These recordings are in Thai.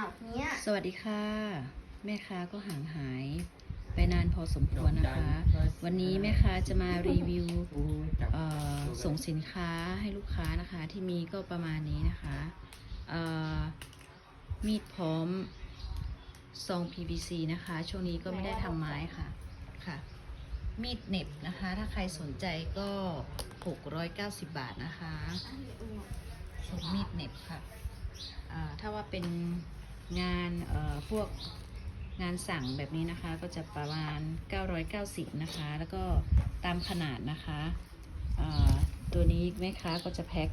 าวเนี้ยสวัสดีค่ะ แม่ค้าก็ห่างหายไปนานพอสมควรนะคะ วันนี้แม่ค้าจะมารีวิวเอ่อส่งสินค้าให้ลูกค้านะคะ ที่มีก็ประมาณนี้นะคะเอ่อมีดพร้อมซอง PVC นะคะ ช่วงนี้ก็ไม่ได้ทำไม้ค่ะค่ะ มีดเหน็บนะคะ ถ้าใครสนใจก็ 690 บาทนะคะส่งมีดเหน็บค่ะอ่าถ้าว่าเป็น งานเอ่อพวกงานสั่งแบบนี้นะคะก็จะประมาณ 990 นะคะ แล้วก็ตามขนาดนะคะตัวนี้แม่ค้าก็จะแพ็ค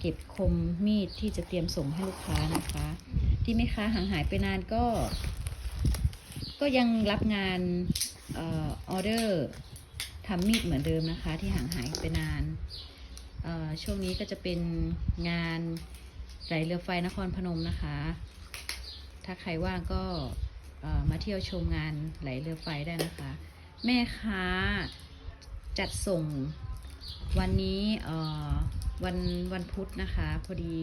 เก็บคมมีดที่จะเตรียมส่งให้ลูกค้านะคะ ที่แม่ค้าห่างหายไปนานก็ ก็ยังรับงานออเดอร์ทำมีดเหมือนเดิมนะคะ ที่ห่างหายไปนานช่วงนี้ก็จะเป็นงานไหลเรือไฟนครพนมนะคะ ถ้าใครว่างก็มาเที่ยวชมงานไหลเรือไฟได้นะคะ แม่ค้าจัดส่งวันนี้วันวันพุธนะคะ พอดี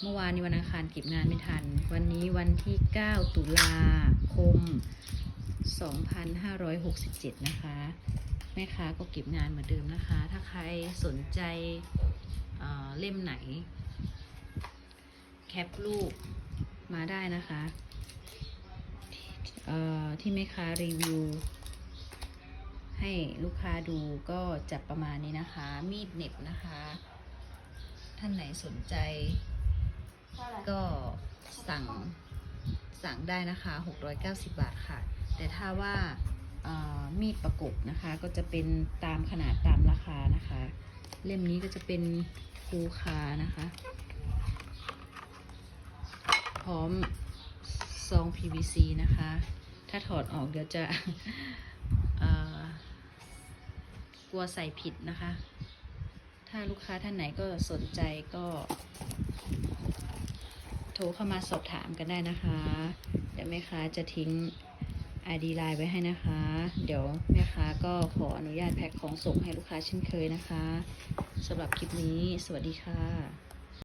เมื่อวานนี้วันอังคารเก็บงานไม่ทัน วันนี้วันที่ 9 ตุลาคม 2567 นะคะ แม่ค้าก็เก็บงานเหมือนเดิมนะคะ ถ้าใครสนใจเเล่มไหน แคปรูป มาได้นะคะเอ่อที่แม่ค้ารีวิว ให้ลูกค้าดูก็จะประมาณนี้นะคะ มีดเหน็บนะคะ ท่านไหนสนใจ ก็สั่งสั่งได้นะคะ 690 บาทค่ะ แต่ถ้าว่าเอ่อมีดประกบนะคะ ก็จะเป็นตามขนาดตามราคานะคะ เล่มนี้ก็จะเป็นคูคานะคะพ ร้อมซอง PVC นะคะ ถ้าถอดออกเดี๋ยวจะกลัวใส่ผิดนะคะ ถ้าลูกค้าท่านไหนก็สนใจก็ โทรเข้ามาสอบถามกันได้นะคะ เดี๋ยวแม่ค้าจะทิ้ง ID ไลน์ไว้ให้นะคะ เดี๋ยวแม่ค้าก็ขออนุญาตแพ็คของส่งให้ลูกค้าเช่นเคยนะคะสำหรับคลิปนี้ สวัสดีค่ะ